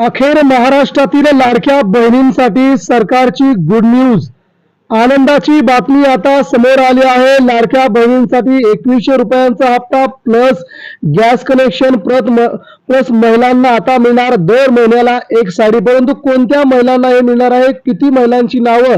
अखेर महाराष्ट्रातील लाडक्या बहिणींसाठी सरकारची गुड न्यूज आनंदाची बातमी आता समोर आली आहे. लाडक्या बहिणींसाठी एकवीसशे रुपयांचा हप्ता प्लस गॅस कनेक्शन प्रत म- प्लस महिलांना आता मिळणार दर महिन्याला एक साडी. परंतु कोणत्या महिलांना हे मिळणार आहे? किती महिलांची नावं?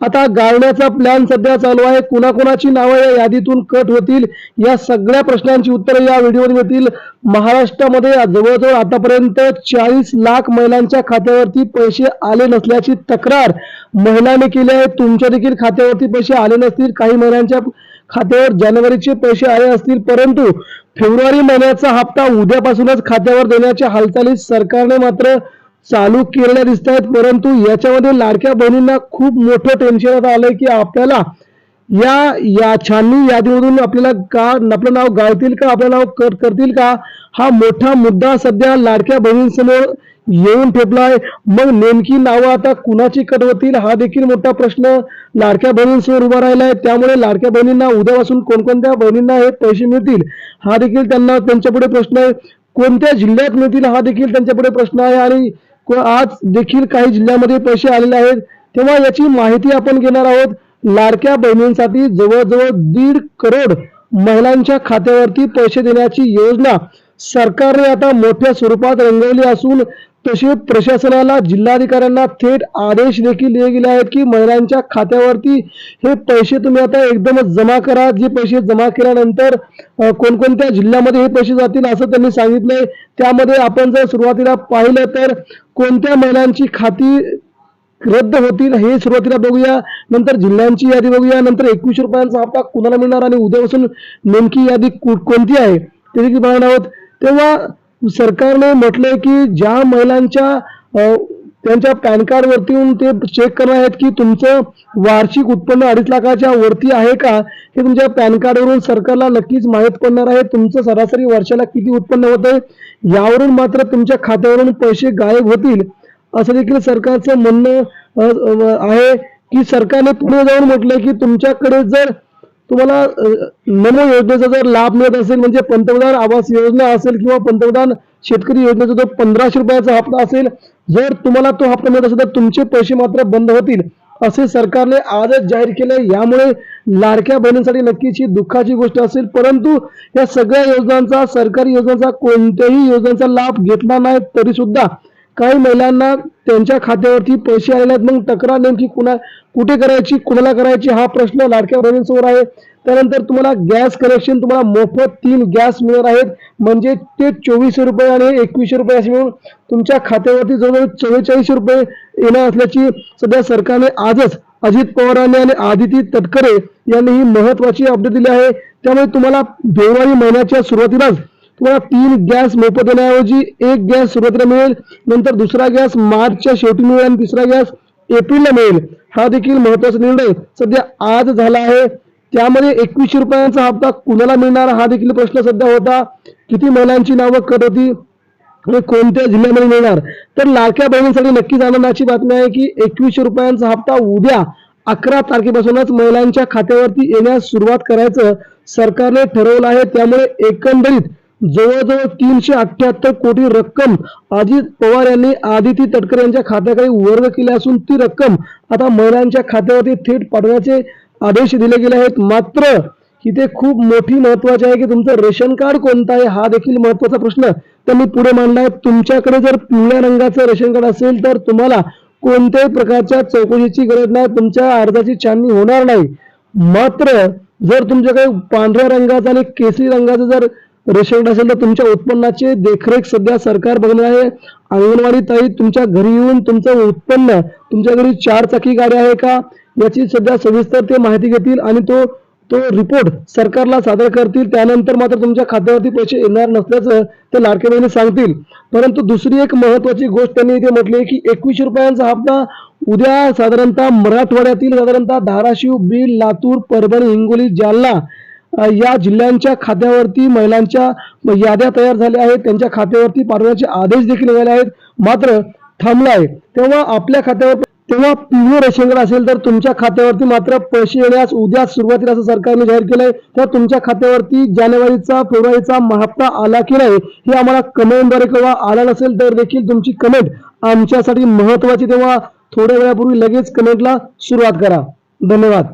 आता गाळण्याचा प्लॅन सध्या चालू आहे. कुणाकुणाची नावं या यादीतून कट होतील? या सगळ्या प्रश्नांची उत्तरे या व्हिडिओ मिळतील महाराष्ट्रामध्ये जवळजवळ आतापर्यंत चाळीस लाख महिलांच्या खात्यावरती पैसे आले नसल्याची तक्रार महिलांनी केली आहे. तुमच्या देखील खात्यावरती पैसे आले नसतील. काही महिलांच्या खात्यावर जानेवारीचे पैसे आले असतील. परंतु फेब्रुवारी महिन्याचा हप्ता उद्यापासूनच खात्यावर देण्याच्या हालचाली सरकारने मात्र चालू केलेल्या दिसत आहेत परंतु याच्यामध्ये लाडक्या बहिणींना खूप मोठं टेन्शन आता आलंय की आपल्याला या या छाननी यादीमधून आपल्याला का आपलं नाव गाळतील का आपलं नाव कट करतील का? हा मोठा मुद्दा सध्या लाडक्या बहिणींसमोर येऊन ठेपला आहे मग नेमकी नावं आता कुणाची कट होतील हा देखील मोठा प्रश्न लाडक्या बहिणींसमोर उभा राहिला आहे त्यामुळे लाडक्या बहिणींना उद्यापासून कोणकोणत्या बहिणींना हे पैसे मिळतील हा देखील त्यांना त्यांच्यापुढे प्रश्न आहे. कोणत्या जिल्ह्यात मिळतील हा देखील त्यांच्यापुढे प्रश्न आहे. आणि व आज देखील काही जिल्ह्यामध्ये पैसे आलेले आहेत तेव्हा याची माहिती आपण घेणार आहोत. लाडक्या बहिणींसाठी जवळजवळ दीड करोड महिलांच्या खात्यावरती पैसे देण्याची योजना सरकारने आता मोठ्या स्वरूपात रंगवली असून तसे प्रशासनाला जिल्हाधिकाऱ्यांना थेट आदेश देखील दिले गेले आहेत की महिलांच्या खात्यावरती हे पैसे तुम्ही आता एकदमच जमा करा. जे पैसे जमा केल्यानंतर कोणकोणत्या जिल्ह्यामध्ये हे पैसे जातील असं त्यांनी सांगितलंय त्यामध्ये आपण जर सुरुवातीला पाहिलं तर कोणत्या महिलांची खाती रद्द होतील हे सुरुवातीला बघूया. नंतर जिल्ह्यांची यादी बघूया. नंतर एकवीस रुपयांचा हप्ता कुणाला मिळणार आणि उद्यापासून नेमकी यादी कोणती आहे? ते देखील आहोत. तेव्हा सरकारने म्हटलंय की ज्या महिलांच्या त्यांच्या पॅन कार्ड वरती येऊन ते चेक करणार आहेत की तुमचं वार्षिक उत्पन्न अडीच लाखाच्या वरती आहे का हे तुमच्या पॅन कार्डवरून सरकारला नक्कीच माहीत पडणार आहे. तुमचं सरासरी वर्षाला किती उत्पन्न होतंय यावरून मात्र तुमच्या खात्यावरून पैसे गायब होतील असं देखील सरकारचं म्हणणं आहे. की सरकारने पुढे जाऊन म्हटलंय की तुमच्याकडे जर तुम्हाला नमो योजनेचा जर लाभ मिळत असेल म्हणजे पंतप्रधान आवास योजना असेल किंवा पंतप्रधान शेतकरी योजनेचा जो पंधराशे रुपयाचा हप्ता असेल जर तुम्हाला तो हप्ता मिळत असेल तर तुमचे पैसे मात्र बंद होतील असे सरकारने आजच जाहीर केले. यामुळे लाडक्या बहिणींसाठी नक्कीच ही दुःखाची गोष्ट असेल. परंतु या सगळ्या योजनांचा सरकारी योजनांचा कोणत्याही योजनांचा लाभ घेतला नाही तरी सुद्धा काही महिलांना त्यांच्या खात्यावरती पैसे आलेले आहेत. मग तक्रार नेमकी कुणा कुठे करायची कुणाला करायची हा प्रश्न लाडक्या बहिणींसमोर आहे. त्यानंतर तुम्हाला गॅस कनेक्शन तुम्हाला मोफत तीन गॅस मिळणार आहेत. म्हणजे ते चोवीसशे रुपये आणि एकवीसशे रुपये असे मिळून तुमच्या खात्यावरती जवळजवळ चव्वेचाळीसशे रुपये येणार असल्याची सध्या सरकारने आजच अजित पवारांनी आणि आदिती तटकरे यांनी ही महत्वाची अपडेट दिली आहे. त्यामुळे तुम्हाला फेब्रुवारी महिन्याच्या सुरुवातीलाच तुम्हाला तीन गॅस मोफत देण्याऐवजी एक गॅस सुरुवातीला मिळेल नंतर दुसरा गॅस मार्चच्या शेवटी मिळेल आणि तिसरा गॅस एप्रिलला मिळेल. हा देखील महत्त्वाचा निर्णय सध्या आज झाला आहे. त्यामध्ये एकवीसशे रुपयांचा हप्ता कुणाला मिळणार हा देखील प्रश्न सध्या होता. किती महिलांची नावं कट होती आणि कोणत्या जिल्ह्यामध्ये मिळणार? तर लाडक्या बहिणींसाठी नक्कीच आनंदाची बातमी आहे की एकवीसशे रुपयांचा हप्ता उद्या अकरा तारखेपासूनच महिलांच्या खात्यावरती येण्यास सुरुवात करायचं सरकारने ठरवलं आहे. त्यामुळे एकंदरीत जवळजवळ तीनशे अठ्ठ्याहत्तर कोटी रक्कम अजित पवार यांनी आदिती तटकरे यांच्या खात्याकडे वर्ग केली असून ती रक्कम आता महिलांच्या खात्यावरती थेट पाठवण्याचे आदेश दिले गेले आहेत. मात्र इथे खूप मोठी महत्वाची आहे की तुमचं रेशन कार्ड कोणतं आहे हा देखील महत्त्वाचा प्रश्न त्यांनी पुढे मांडला आहे. तुमच्याकडे जर पिवळ्या रंगाचं रेशन कार्ड असेल तर तुम्हाला कोणत्याही प्रकारच्या चौकशीची गरज नाही तुमच्या अर्जाची छाननी होणार नाही. मात्र जर तुमच्याकडे पांढऱ्या रंगाचं आणि केसरी रंगाचं जर रेशन असेल तर तुमच्या उत्पन्नाचे देखरेख सध्या सरकार बघणार आहे. अंगणवाडी ताई तुमच्या घरी येऊन तुमचं उत्पन्न तुमच्या घरी चार चाकी गाडी आहे का? याची सध्या सविस्तर ते माहिती घेतील आणि तो तो रिपोर्ट सरकारला सादर करतील. त्यानंतर मात्र तुमच्या खात्यावरती पैसे येणार नसल्याचं ते लाडके बहिणी सांगतील. परंतु दुसरी एक महत्वाची गोष्ट त्यांनी इथे म्हटली की एकवीसशे रुपयांचा हप्ता उद्या साधारणतः मराठवाड्यातील साधारणतः धाराशिव बीड लातूर परभणी हिंगोली जालना या जिल्ह्यांच्या खात्यावरती महिलांच्या याद्या तयार झाल्या आहेत. त्यांच्या खात्यावरती पाठवण्याचे आदेश देखील निघाले आहेत. मात्र थांबलाय तेव्हा आपल्या खात्यावर तेव्हा पिवळं रेशन असेल तर तुमच्या खात्यावरती मात्र पैसे येण्यास उद्या सुरुवातीला असं सरकारने जाहीर केलंय. तर तुमच्या खात्यावरती जानेवारीचा फेब्रुवारीचा हप्ता आला की नाही हे आम्हाला कमेंटद्वारे किंवा आला नसेल तर देखील तुमची कमेंट आमच्यासाठी महत्वाची तेव्हा थोड्या वेळापूर्वी लगेच कमेंटला सुरुवात करा. धन्यवाद.